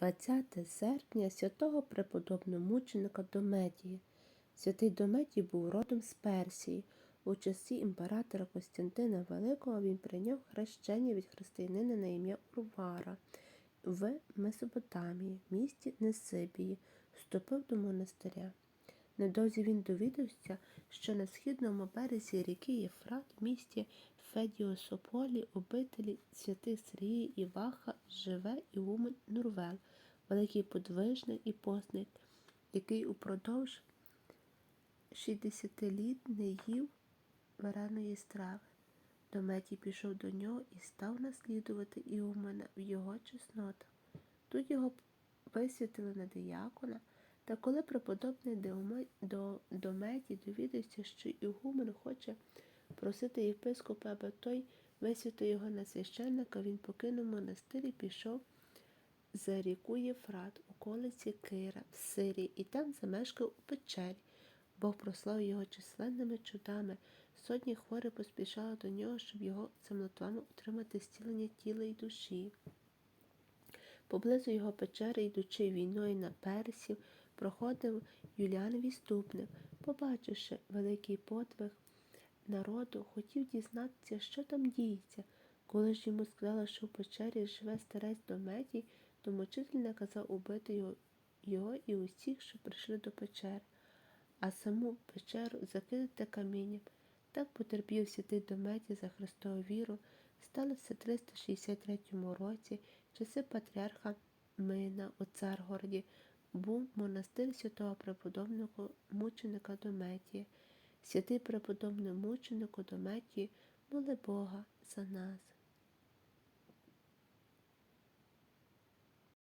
20 серпня святого преподобного мученика Домедії. Святий Дометій був родом з Персії. У часі імператора Костянтина Великого він прийняв хрещення від християнина на ім'я Урвара в Месопотамії, місті Несибії, вступив до монастиря. Недовзі він довідався, що на східному березі ріки Єфрат в місті Федіосополі обителі святих Сергія і Ваха живе Іумен Нурвел, великий подвижник і постник, який упродовж 60 літ не їв вареної страви. Дометій пішов до нього і став наслідувати Іумена в його чеснотах. Тут його висвятили на диякона, та коли преподобний Деоме- До- Дометій довідався, що Ігумен хоче просити єпископа, аби той висвятив його на священника, він покинув монастир і пішов за ріку Єфрат, околиці Кира в Сирії, і там замешкав у печері. Бог прослав його численними чудами. Сотні хворих поспішали до нього, щоб його самотвами отримати зцілення тіла і душі. Поблизу його печери, йдучи війною на персів, проходив Юліан Відступник. Побачивши великий подвиг народу, хотів дізнатися, що там діється. Коли ж йому сказали, що в печері живе старець Дометій, то мучитель наказав убити його, його і усіх, що прийшли до печери, а саму печеру закидати камінням. Так потерпів святий Дометій за Христову віру. Сталося в 363 році, часи патріарха Мина у Царгороді, був монастир святого преподобного мученика Дометія. Святий преподобний мученику Дометії, моли Бога за нас.